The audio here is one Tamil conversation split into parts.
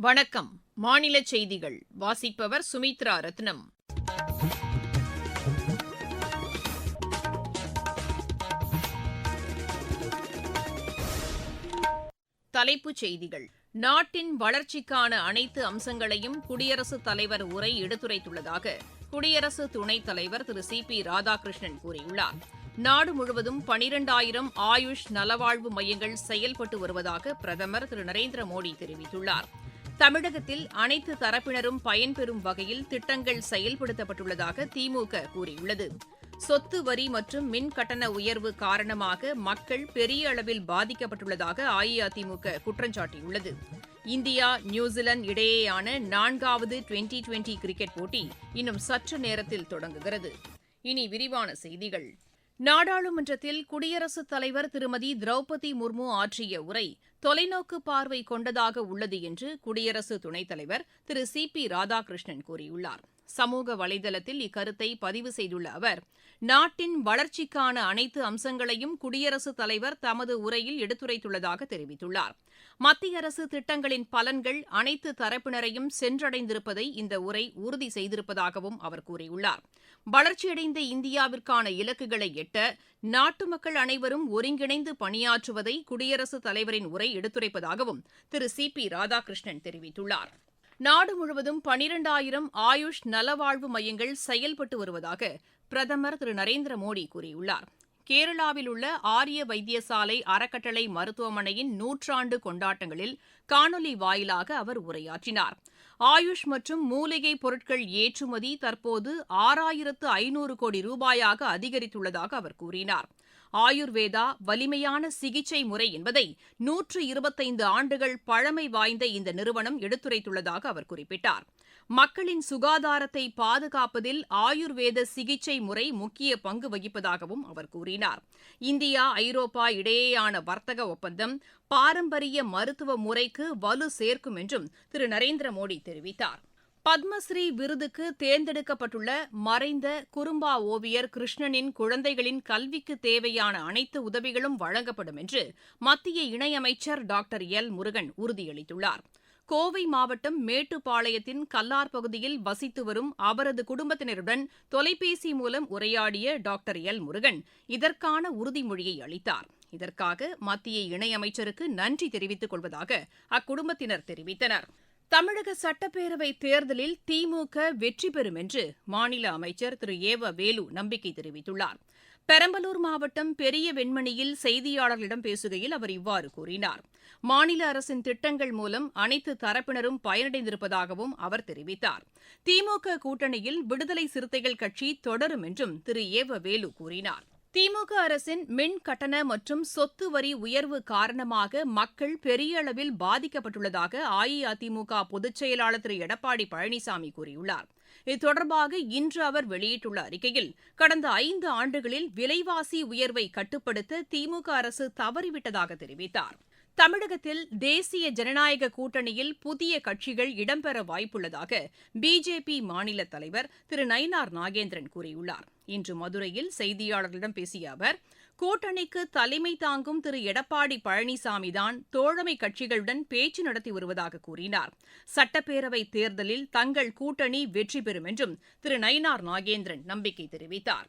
வணக்கம். மாநில செய்திகள். வாசிப்பவர் சுமித்ரா ரத்னம். தலைப்புச் செய்திகள். நாட்டின் வளர்ச்சிக்கான அனைத்து அம்சங்களையும் குடியரசுத் தலைவர் உரை எடுத்துரைத்துள்ளதாக குடியரசு துணைத் தலைவர் திரு சி பி ராதாகிருஷ்ணன் கூறியுள்ளார். நாடு முழுவதும் பனிரெண்டாயிரம் ஆயுஷ் நலவாழ்வு மையங்கள் செயல்பட்டு வருவதாக பிரதமர் திரு நரேந்திர மோடி தெரிவித்துள்ளார். தமிழகத்தில் அனைத்து தரப்பினரும் பயன்பெறும் வகையில் திட்டங்கள் செயல்படுத்தப்பட்டுள்ளதாக திமுக கூறியுள்ளது. சொத்து வரி மற்றும் மின் கட்டண உயர்வு காரணமாக மக்கள் பெரிய அளவில் பாதிக்கப்பட்டுள்ளதாக அஇஅதிமுக குற்றம் சாட்டியுள்ளது. இந்தியா நியூசிலாந்து இடையேயான நான்காவது டுவெண்டி டுவெண்டி கிரிக்கெட் போட்டி இன்னும் சற்று நேரத்தில் தொடங்குகிறது. இனி விரிவான செய்திகள். நாடாளுமன்றத்தில் குடியரசுத் தலைவர் திருமதி திரௌபதி முர்மு ஆற்றிய உரை தொலைநோக்கு பார்வை கொண்டதாக உள்ளது என்று குடியரசு துணைத் தலைவர் திரு சி பி ராதாகிருஷ்ணன் கூறியுள்ளார். சமூக வலைதளத்தில் இக்கருத்தை பதிவு செய்துள்ள அவர் நாட்டின் வளர்ச்சிக்கான அனைத்து அம்சங்களையும் குடியரசுத் தலைவர் தமது உரையில் எடுத்துரைத்துள்ளதாக தெரிவித்துள்ளார். மத்திய அரசு திட்டங்களின் பலன்கள் அனைத்து தரப்பினரையும் சென்றடைந்திருப்பதை இந்த உரை உறுதி செய்திருப்பதாகவும் அவர் கூறியுள்ளார். வளர்ச்சியடைந்த இந்தியாவிற்கான இலக்குகளை எட்ட நாட்டு மக்கள் அனைவரும் ஒருங்கிணைந்து பணியாற்றுவதை குடியரசுத் தலைவரின் உரை எடுத்துரைப்பதாகவும் திரு சி பி ராதாகிருஷ்ணன் தெரிவித்துள்ளார். நாடு முழுவதும் பனிரெண்டாயிரம் ஆயுஷ் நலவாழ்வு மையங்கள் செயல்பட்டு வருவதாக பிரதமர் திரு நரேந்திர மோடி கூறியுள்ளார். கேரளாவில் உள்ள ஆரிய வைத்தியசாலை அறக்கட்டளை மருத்துவமனையின் நூற்றாண்டு கொண்டாட்டங்களில் காணொலி வாயிலாக அவர் உரையாற்றினார். ஆயுஷ் மற்றும் மூலிகை பொருட்கள் ஏற்றுமதி தற்போது ஆறாயிரத்து ஐநூறு கோடி ரூபாயாக அதிகரித்துள்ளதாக அவர் கூறினார். ஆயுர்வேதா வலிமையான சிகிச்சை முறை என்பதை நூற்று இருபத்தைந்து ஆண்டுகள் பழமை வாய்ந்த இந்த நிறுவனம் எடுத்துரைத்துள்ளதாக அவர் குறிப்பிட்டார். மக்களின் சுகாதாரத்தை பாதுகாப்பதில் ஆயுர்வேத சிகிச்சை முறை முக்கிய பங்கு வகிப்பதாகவும் அவர் கூறினார். இந்தியா ஐரோப்பா இடையேயான வர்த்தக ஒப்பந்தம் பாரம்பரிய மருத்துவ முறைக்கு வலு சேர்க்கும் என்றும் திரு. நரேந்திர மோடி தெரிவித்தார். பத்மஸ்ரீ விருதுக்கு தேர்ந்தெடுக்கப்பட்டுள்ள மறைந்த குறும்பா ஓவியர் கிருஷ்ணனின் குழந்தைகளின் கல்விக்கு தேவையான அனைத்து உதவிகளும் வழங்கப்படும் என்று மத்திய இணையமைச்சர் டாக்டர் எல். முருகன் உறுதியளித்துள்ளார். கோவை மாவட்டம் மேட்டுப்பாளையத்தின் கல்லார் பகுதியில் வசித்து வரும் அவரது குடும்பத்தினருடன் தொலைபேசி மூலம் உரையாடிய டாக்டர் எல் முருகன் இதற்கான உறுதிமொழியை அளித்தார். இதற்காக மத்திய இணையமைச்சருக்கு நன்றி தெரிவித்துக் கொள்வதாக அக்குடும்பத்தினர் தெரிவித்தனர். தமிழக சட்டப்பேரவை தேர்தலில் திமுக வெற்றி பெறும் என்று மாநில அமைச்சர் திரு ஏவ வேலு நம்பிக்கை தெரிவித்துள்ளார். பெரம்பலூர் மாவட்டம் பெரிய வெண்மணியில் செய்தியாளர்களிடம் பேசுகையில் அவர் இவ்வாறு கூறினார். மாநில அரசின் திட்டங்கள் மூலம் அனைத்து தரப்பினரும் பயனடைந்திருப்பதாகவும் அவர் தெரிவித்தார். திமுக கூட்டணியில் விடுதலை சிறுத்தைகள் கட்சி தொடரும் என்றும் திரு. ஏவ வேலு கூறினார். திமுக அரசின் மின் கட்டண மற்றும் சொத்து வரி உயர்வு காரணமாக மக்கள் பெரிய அளவில் பாதிக்கப்பட்டுள்ளதாக அஇஅதிமுக பொதுச் செயலாளர் திரு. எடப்பாடி பழனிசாமி கூறியுள்ளார். இது தொடர்பாக இன்று அவர் வெளியிட்டுள்ள அறிக்கையில் கடந்த ஐந்து ஆண்டுகளில் விலைவாசி உயர்வை கட்டுப்படுத்த திமுக அரசு தவறிவிட்டதாக தெரிவித்தார். தமிழகத்தில் தேசிய ஜனநாயக கூட்டணியில் புதிய கட்சிகள் இடம்பெற வாய்ப்புள்ளதாக பிஜேபி மாநில தலைவர் திரு நயினார் நாகேந்திரன் கூறியுள்ளார். இன்று மதுரையில் செய்தியாளர்களிடம் பேசிய அவர் கூட்டணிக்கு தலைமை தாங்கும் திரு. எடப்பாடி பழனிசாமிதான் தோழமை கட்சிகளுடன் பேச்சு நடத்தி வருவதாக கூறினார். சட்டப்பேரவை தேர்தலில் தங்கள் கூட்டணி வெற்றி பெறும் என்றும் திரு. நயினார் நாகேந்திரன் நம்பிக்கை தெரிவித்தார்.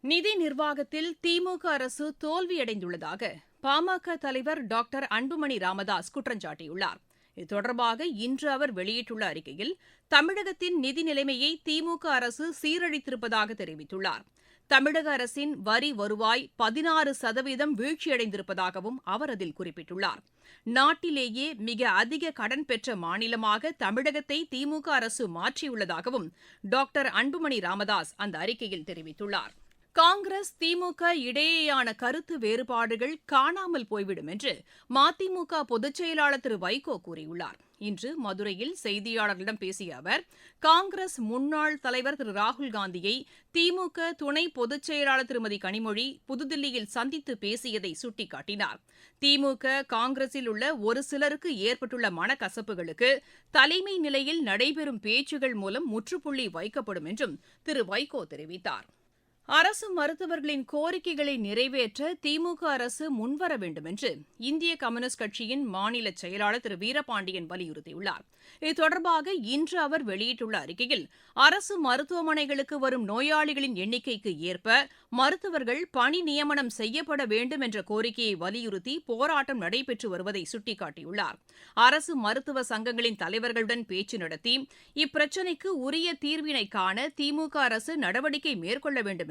நிதி நிர்வாகத்தில் திமுக அரசு தோல்வியடைந்துள்ளதாக பாமக தலைவர் டாக்டர் அன்புமணி ராமதாஸ் குற்றம் சாட்டியுள்ளார். இது தொடர்பாக இன்று அவர் வெளியிட்டுள்ள அறிக்கையில் தமிழகத்தின் நிதி நிலைமையை திமுக அரசு சீரழித்திருப்பதாக தெரிவித்துள்ளார். தமிழக அரசின் வரி வருவாய் பதினாறு சதவீதம் வீழ்ச்சியடைந்திருப்பதாகவும் அவர் அதில் குறிப்பிட்டுள்ளார். நாட்டிலேயே மிக அதிக கடன் பெற்ற மாநிலமாக தமிழகத்தை திமுக அரசு மாற்றியுள்ளதாகவும் டாக்டர் அன்புமணி ராமதாஸ் அந்த அறிக்கையில் தெரிவித்துள்ளார். காங்கிரஸ் திமுக இடையேயான கருத்து வேறுபாடுகள் காணாமல் போய்விடும் என்று மதிமுக பொதுச்செயலாளர் திரு வைகோ கூறியுள்ளார். இன்று மதுரையில் செய்தியாளர்களிடம் பேசிய அவர் காங்கிரஸ் முன்னாள் தலைவர் திரு ராகுல்காந்தியை திமுக துணை பொதுச் செயலாளர் திருமதி கனிமொழி புதுதில்லியில் சந்தித்து பேசியதை சுட்டிக்காட்டினார். திமுக காங்கிரஸில் உள்ள ஒரு சிலருக்கு ஏற்பட்டுள்ள மனக்கசப்புகளுக்கு தலைமை நிலையில் நடைபெறும் பேச்சுகள் மூலம் முற்றுப்புள்ளி வைக்கப்படும் என்றும் திரு வைகோ தெரிவித்தார். அரசு மருத்துவர்களின் கோரிக்கைகளை நிறைவேற்ற திமுக அரசு முன்வர வேண்டும் என்று இந்திய கம்யூனிஸ்ட் கட்சியின் மாநில செயலாளர் திரு வீரபாண்டியன் வலியுறுத்தியுள்ளார். இது தொடர்பாக இன்று அவர் வெளியிட்டுள்ள அறிக்கையில் அரசு மருத்துவமனைகளுக்கு வரும் நோயாளிகளின் எண்ணிக்கைக்கு ஏற்ப மருத்துவர்கள் பணி நியமனம் செய்யப்பட வேண்டும் என்ற கோரிக்கையை வலியுறுத்தி போராட்டம் நடைபெற்று வருவதை சுட்டிக்காட்டியுள்ளார். அரசு மருத்துவ சங்கங்களின் தலைவர்களுடன் பேச்சு நடத்தி இப்பிரச்சினைக்கு உரிய தீர்வினை காண திமுக அரசு நடவடிக்கை மேற்கொள்ள வேண்டும்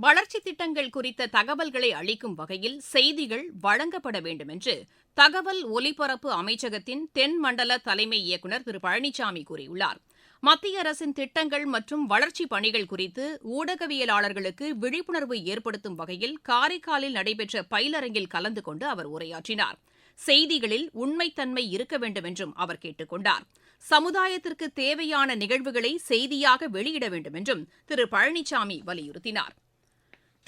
வளர்ச்சித் திட்டங்கள் குறித்த தகவல்களை அளிக்கும் வகையில் செய்திகள் வழங்கப்பட வேண்டும் என்று தகவல் ஒலிபரப்பு அமைச்சகத்தின் தென் மண்டல தலைமை இயக்குநர் திரு. பழனிசாமி கூறியுள்ளார். மத்திய அரசின் திட்டங்கள் மற்றும் வளர்ச்சிப் பணிகள் குறித்து ஊடகவியலாளர்களுக்கு விழிப்புணர்வு ஏற்படுத்தும் வகையில் காரைக்காலில் நடைபெற்ற பயிலரங்கில் கலந்து கொண்டு அவர் உரையாற்றினார். செய்திகளில் உண்மைத்தன்மை இருக்க வேண்டும் என்றும் அவர் கேட்டுக் கொண்டார். சமுதாயத்திற்கு தேவையான நிகழ்வுகளை செய்தியாக வெளியிட வேண்டும் என்றும் திரு. பழனிசாமி வலியுறுத்தினார்.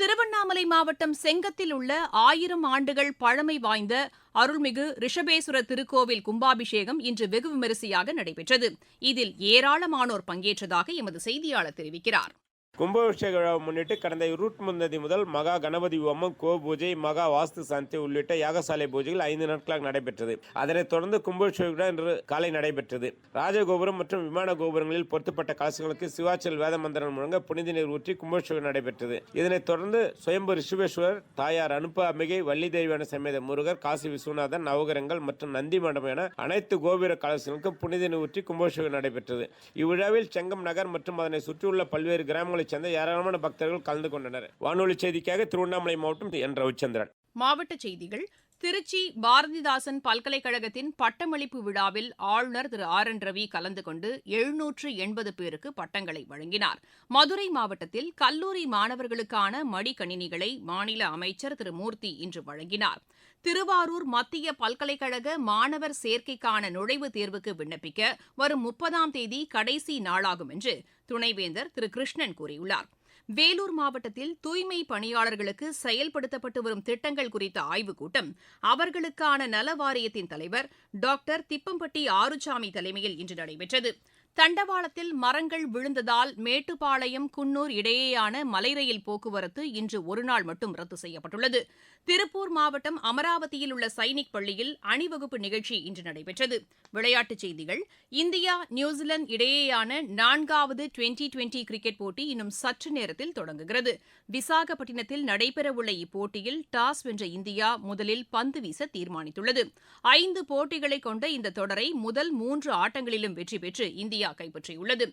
திருவண்ணாமலை மாவட்டம் செங்கத்தில் உள்ள ஆயிரம் ஆண்டுகள் பழமை வாய்ந்த அருள்மிகு ரிஷபேஸ்வர திருக்கோவில் கும்பாபிஷேகம் இன்று வெகு விமரிசையாக நடைபெற்றது. இதில் ஏராளமானோர் பங்கேற்றதாக எமது செய்தியாளர் தெரிவிக்கிறார். கும்பாபிஷேக விழாவை முன்னிட்டு கடந்த இருட் முந்ததி முதல் மகா கணபதி ஹோமம் கோ பூஜை மகா வாஸ்து சாந்தி உள்ளிட்ட யாகசாலை பூஜைகள் ஐந்து நாட்களாக நடைபெற்றது. அதனைத் தொடர்ந்து கும்பாபிஷேக விழா இன்று காலை நடைபெற்றது. ராஜகோபுரம் மற்றும் விமான கோபுரங்களில் பொருத்தப்பட்ட கலசங்களுக்கு சிவாச்சல் வேத மந்திரம் முழங்க புனித நீர் ஊற்றி கும்பாபிஷேகம் நடைபெற்றது. இதனைத் தொடர்ந்து சுயம்பு ரிஷுவேஸ்வரர் தாயார் அனுப்ப அம்பிகை வள்ளி தேவியான சமேத முருகர் காசி விஸ்வநாதன் நவகரங்கள் மற்றும் நந்தி மண்டபம் என அனைத்து கோபுர கலசங்களுக்கும் புனித நீர் ஊற்றி கும்பாபிஷேகம் நடைபெற்றது. இவ்விழாவில் செங்கம் நகர் மற்றும் அதனை சுற்றியுள்ள பல்வேறு திருவண்ணாமலை சேர்ந்த ஏராளமான பக்தர்கள் கலந்து கொண்டனர். வானொலி செய்திக்காக திருவண்ணாமலை மாவட்டம் என் ரவிச்சந்திரன். மாவட்ட செய்திகள் திருச்சி பாரதிதாசன் பல்கலைக்கழகத்தின் பட்டமளிப்பு விழாவில் ஆளுநர் திரு ஆர் என் ரவி கலந்து கொண்டு எழுநூற்று எண்பது பேருக்கு பட்டங்களை வழங்கினார். மதுரை மாவட்டத்தில் கல்லூரி மாணவர்களுக்கான மடிக்கணினிகளை மாநில அமைச்சர் திரு மூர்த்தி இன்று வழங்கினார். திருவாரூர் மத்திய பல்கலைக்கழக மாணவர் சேர்க்கைக்கான நுழைவுத் தேர்வுக்கு விண்ணப்பிக்க வரும் முப்பதாம் தேதி கடைசி நாளாகும் என்று துணைவேந்தர் திரு கிருஷ்ணன் கூறியுள்ளார். வேலூர் மாவட்டத்தில் தூய்மை பணியாளர்களுக்கு செயல்படுத்தப்பட்டு வரும் திட்டங்கள் குறித்த ஆய்வுக் கூட்டம் அவர்களுக்கான நல வாரியத்தின் தலைவர் டாக்டர் திப்பம்பட்டி ஆறுசாமி தலைமையில் இன்று நடைபெற்றது. தண்டவாளத்தில் மரங்கள் விழுந்ததால் மேட்டுப்பாளையம் குன்னூர் இடையேயான மலை ரயில் போக்குவரத்து இன்று ஒருநாள் மட்டும் ரத்து செய்யப்பட்டுள்ளது. திருப்பூர் மாவட்டம் அமராவதியில் உள்ள சைனிக் பள்ளியில் அணிவகுப்பு நிகழ்ச்சி இன்று நடைபெற்றது. விளையாட்டுச் செய்திகள் இந்தியா நியூசிலாந்து இடையேயான நான்காவது டுவெண்டி டுவெண்டி கிரிக்கெட் போட்டி இன்னும் சற்று நேரத்தில் தொடங்குகிறது. விசாகப்பட்டினத்தில் நடைபெறவுள்ள இப்போட்டியில் டாஸ் வென்ற இந்தியா முதலில் பந்து வீச தீர்மானித்துள்ளது. ஐந்து போட்டிகளை கொண்ட இந்த தொடரை முதல் மூன்று ஆட்டங்களிலும் வெற்றி பெற்று இந்தியா இந்தியா கைப்பற்றியுள்ளது.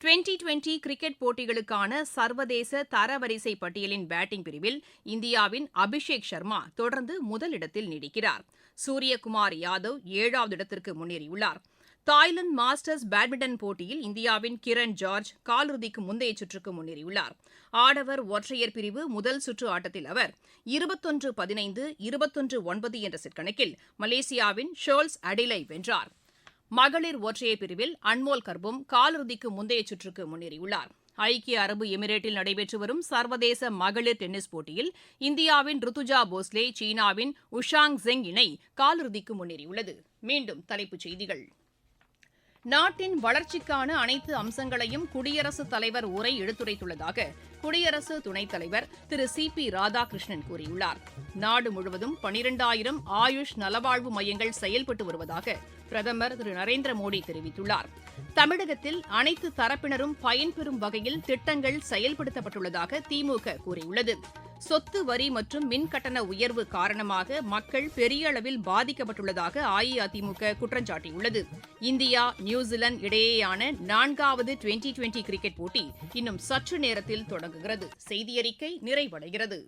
டுவெண்டி டுவெண்டி கிரிக்கெட் போட்டிகளுக்கான சர்வதேச தரவரிசை பட்டியலின் பேட்டிங் பிரிவில் இந்தியாவின் அபிஷேக் சர்மா தொடர்ந்து முதலிடத்தில் நீடிக்கிறார். சூரியகுமார் யாதவ் ஏழாவது இடத்திற்கு முன்னேறியுள்ளார். தாய்லாந்து மாஸ்டர்ஸ் பேட்மிண்டன் போட்டியில் இந்தியாவின் கிரண் ஜார்ஜ் காலிறுதிக்கு முந்தைய சுற்றுக்கு முன்னேறியுள்ளார். ஆடவர் ஒற்றையர் பிரிவு முதல் சுற்று ஆட்டத்தில் அவர் இருபத்தொன்று பதினைந்து இருபத்தொன்று ஒன்பது என்ற செட் கணக்கில் மலேசியாவின் ஷோல்ஸ் அடிலை வென்றாா் மகளிர் ஒற்றையர் பிரிவில் அன்மோல் கர்பும் காலிறுதிக்கு முந்தைய சுற்றுக்கு முன்னேறியுள்ளார். ஐக்கிய அரபு எமிரேட்டில் நடைபெற்று வரும் சர்வதேச மகளிர் டென்னிஸ் போட்டியில் இந்தியாவின் ருத்துஜா போஸ்லே சீனாவின் உஷாங் ஜெங் இணை காலிறுதிக்கு முன்னேறியுள்ளது. மீண்டும் தலைப்புச் செய்திகள். நாட்டின் வளர்ச்சிக்கான அனைத்து அம்சங்களையும் குடியரசுத் தலைவர் உரை எடுத்துரைத்துள்ளதாக குடியரசு துணைத் தலைவர் திரு சி பி ராதாகிருஷ்ணன் கூறியுள்ளார். நாடு முழுவதும் பனிரெண்டாயிரம் ஆயுஷ் நலவாழ்வு மையங்கள் செயல்பட்டு வருவதாக பிரதமர் திரு நரேந்திர மோடி தெரிவித்துள்ளார். தமிழகத்தில் அனைத்து தரப்பினரும் பயன்பெறும் வகையில் திட்டங்கள் செயல்படுத்தப்பட்டுள்ளதாக திமுக கூறியுள்ளது. சொத்து வரி மற்றும் மின் கட்டண உயர்வு காரணமாக மக்கள் பெரிய அளவில் பாதிக்கப்பட்டுள்ளதாக அஇஅதிமுக குற்றம் சாட்டியுள்ளது. இந்தியா நியூசிலாந்து இடையேயான நான்காவது டுவெண்டி டுவெண்டி கிரிக்கெட் போட்டி இன்னும் சற்று நேரத்தில் தொடங்குகிறது. செய்தியறிக்கை நிறைவடைகிறது.